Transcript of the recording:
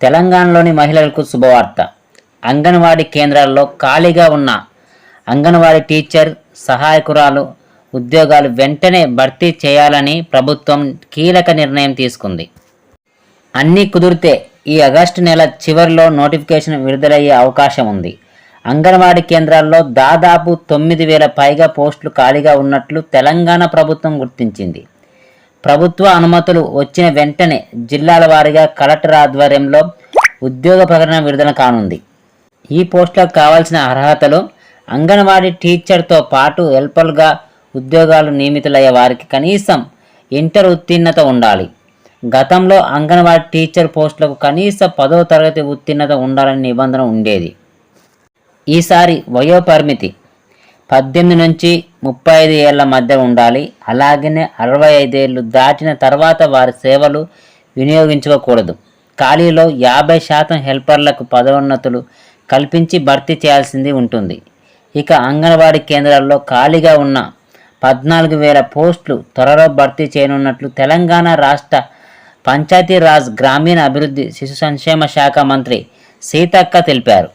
తెలంగాణలోని మహిళలకు శుభవార్త. అంగన్వాడీ కేంద్రాల్లో ఖాళీగా ఉన్న అంగన్వాడీ టీచర్ సహాయకురాలు ఉద్యోగాలు వెంటనే భర్తీ చేయాలని ప్రభుత్వం కీలక నిర్ణయం తీసుకుంది. అన్నీ కుదిరితే ఈ ఆగస్టు నెల చివరిలో నోటిఫికేషన్ విడుదలయ్యే అవకాశం ఉంది. అంగన్వాడీ కేంద్రాల్లో దాదాపు తొమ్మిది వేల పైగా పోస్టులు ఖాళీగా ఉన్నట్లు తెలంగాణ ప్రభుత్వం గుర్తించింది. ప్రభుత్వ అనుమతులు వచ్చిన వెంటనే జిల్లాల వారీగా కలెక్టర్ ఆధ్వర్యంలో ఉద్యోగ ప్రకటన విడుదల కానుంది. ఈ పోస్టులకు కావాల్సిన అర్హతలు అంగన్వాడీ టీచర్తో పాటు హెల్పర్గా ఉద్యోగాలు నియమితులయ్యే వారికి కనీసం ఇంటర్ ఉత్తీర్ణత ఉండాలి. గతంలో అంగన్వాడీ టీచర్ పోస్టులకు కనీస పదో తరగతి ఉత్తీర్ణత ఉండాలని నిబంధన ఉండేది. ఈసారి వయోపరిమితి పద్దెనిమిది నుంచి ముప్పై ఐదు ఏళ్ళ మధ్య ఉండాలి. అలాగనే అరవై ఐదేళ్ళు దాటిన తర్వాత వారి సేవలు వినియోగించుకోకూడదు. ఖాళీలో యాభై శాతం హెల్పర్లకు పదోన్నతులు కల్పించి భర్తీ చేయాల్సింది ఉంటుంది. ఇక అంగన్వాడీ కేంద్రాల్లో ఖాళీగా ఉన్న పద్నాలుగు వేల పోస్టులు త్వరలో భర్తీ చేయనున్నట్లు తెలంగాణ రాష్ట్ర పంచాయతీరాజ్ గ్రామీణ అభివృద్ధి శిశు సంక్షేమ శాఖ మంత్రి సీతక్క తెలిపారు.